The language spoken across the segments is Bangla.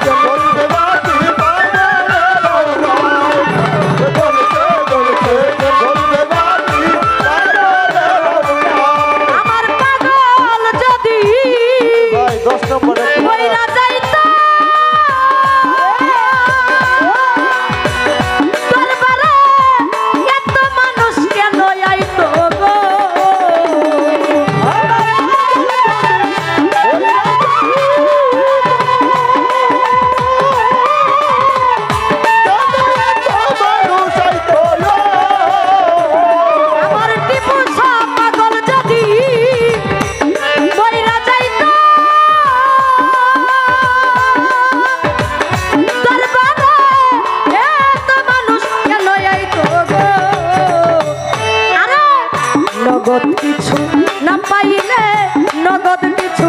জন্য নগদ কিছু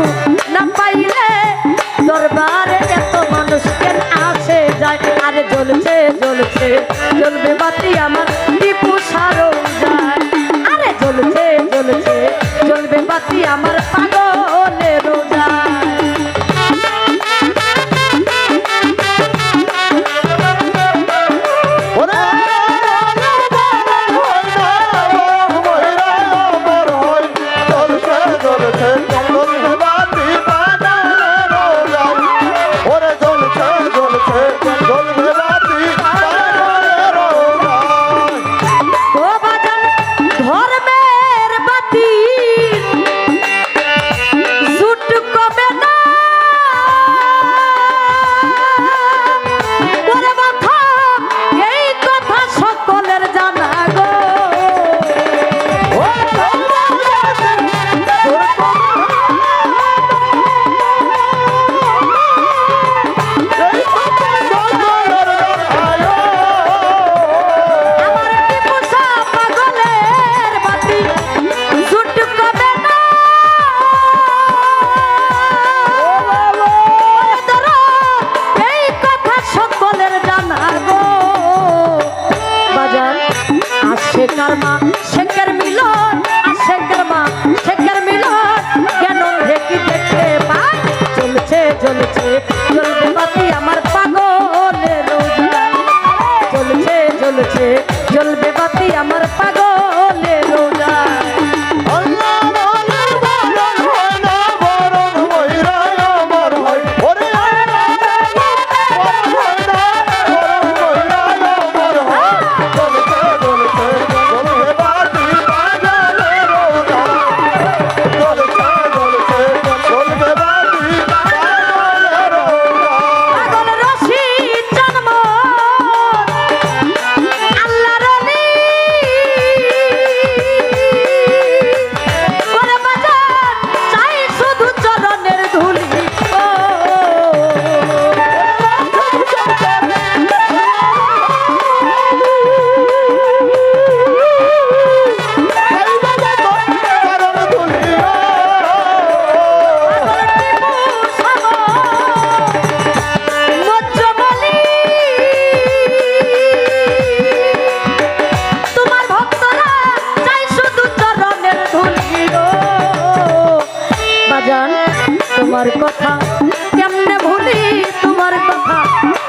না পাইলে দরবারে এত মানুষকে আসে যায়? জ্বলছে জ্বলছে জ্বলবে বাতি আমার চলছে। কেমনে ভুলি তোমার কথা?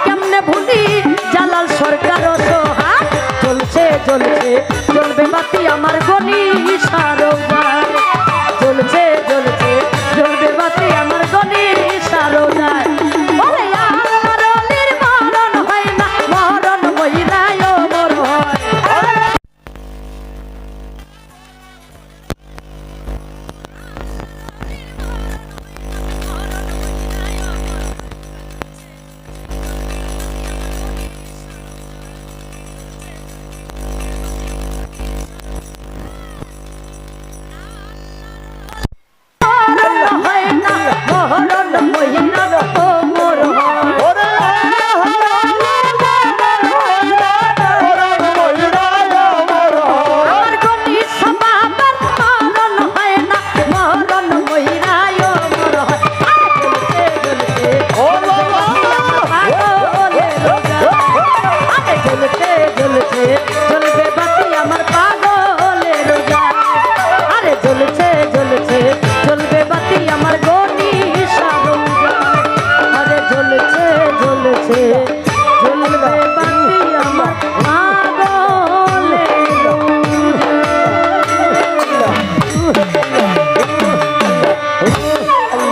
কেমনে ভুলি জালাল সরকার সোহা চলছে চলছে, চলবে বাতি আমার গলি